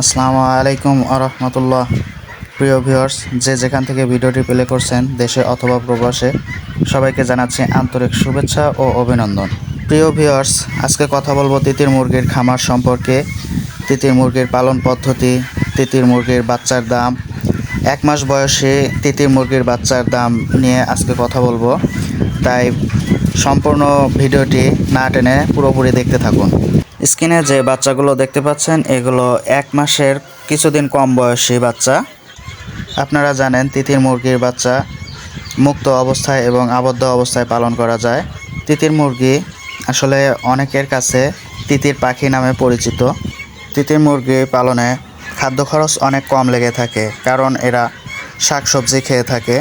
আসসালামু আলাইকুম আরহামতুল্লাহ। প্রিয় ভিউয়ার্স, যে যেখান থেকে ভিডিওটি প্লে করছেন, দেশে অথবা প্রবাসে, সবাইকে জানাচ্ছি আন্তরিক শুভেচ্ছা ও অভিনন্দন। প্রিয় ভিউয়ার্স, আজকে কথা বলব তিতির মুরগির খামার সম্পর্কে। তিতির মুরগির পালন পদ্ধতি, তিতির মুরগির বাচ্চার দাম, এক মাস বয়সে তিতির মুরগির বাচ্চার দাম নিয়ে আজকে কথা বলব। তাই সম্পূর্ণ ভিডিওটি না টেনে পুরোপুরি দেখতে থাকুন। স্ক্রিনে যে বাচ্চাগুলো দেখতে পাচ্ছেন, এগুলো এক মাসের কিছুদিন কম বয়সী বাচ্চা। আপনারা জানেন তিতির মুরগির বাচ্চা মুক্ত অবস্থায় এবং আবদ্ধ অবস্থায় পালন করা যায়। তিতির মুরগি আসলে অনেকের কাছে তিতির পাখি নামে পরিচিত। তিতির মুরগি পালনে খাদ্য খরচ অনেক কম লেগে থাকে, কারণ এরা শাকসবজি খেয়ে থাকে।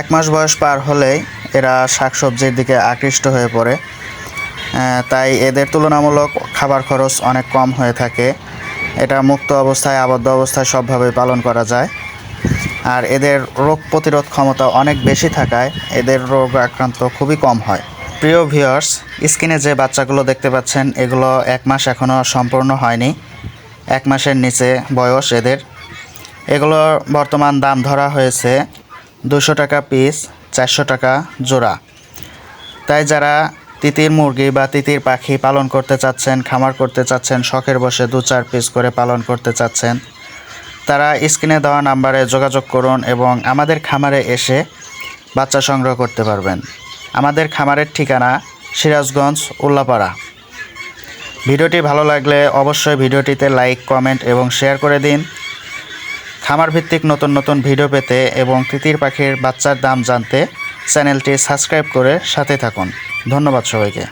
এক মাস বয়স পার হলেই এরা শাকসবজির দিকে আকৃষ্ট হয়ে পড়ে। তাই এদের তুলনামূলক খাবার খরচ অনেক কম হয়ে থাকে। এটা মুক্ত অবস্থায়, আবদ্ধ অবস্থায় সবভাবে পালন করা যায়। আর এদের রোগ প্রতিরোধ ক্ষমতা অনেক বেশি থাকায় এদের রোগ আক্রান্ত খুবই কম হয়। প্রিয় ভিউয়ার্স স্কিনে যে বাচ্চাগুলো দেখতে পাচ্ছেন, এগুলো এক মাস এখনও সম্পূর্ণ হয়নি। এক মাসের নিচে বয়স এদের। এগুলোর বর্তমান দাম ধরা হয়েছে দুশো টাকা পিস, চারশো টাকা জোড়া। তাই যারা তিতির মুরগি বা তিতির পাখি পালন করতে চাচ্ছেন, খামার করতে চাচ্ছেন, শখের বসে দু চার পিস করে পালন করতে চাচ্ছেন। তারা স্ক্রিনে দেওয়া নাম্বারে যোগাযোগ করুন এবং আমাদের খামারে এসে বাচ্চা সংগ্রহ করতে পারবেন। আমাদের খামারের ঠিকানা সিরাজগঞ্জ, উল্লাপাড়া। ভিডিওটি ভালো লাগলে অবশ্যই ভিডিওটিতে লাইক, কমেন্ট এবং শেয়ার করে দিন। খামার ভিত্তিক নতুন নতুন ভিডিও পেতে এবং তিতির পাখির বাচ্চার দাম জানতে চ্যানেলটি সাবস্ক্রাইব করে সাথে থাকুন। ধন্যবাদ সবাইকে।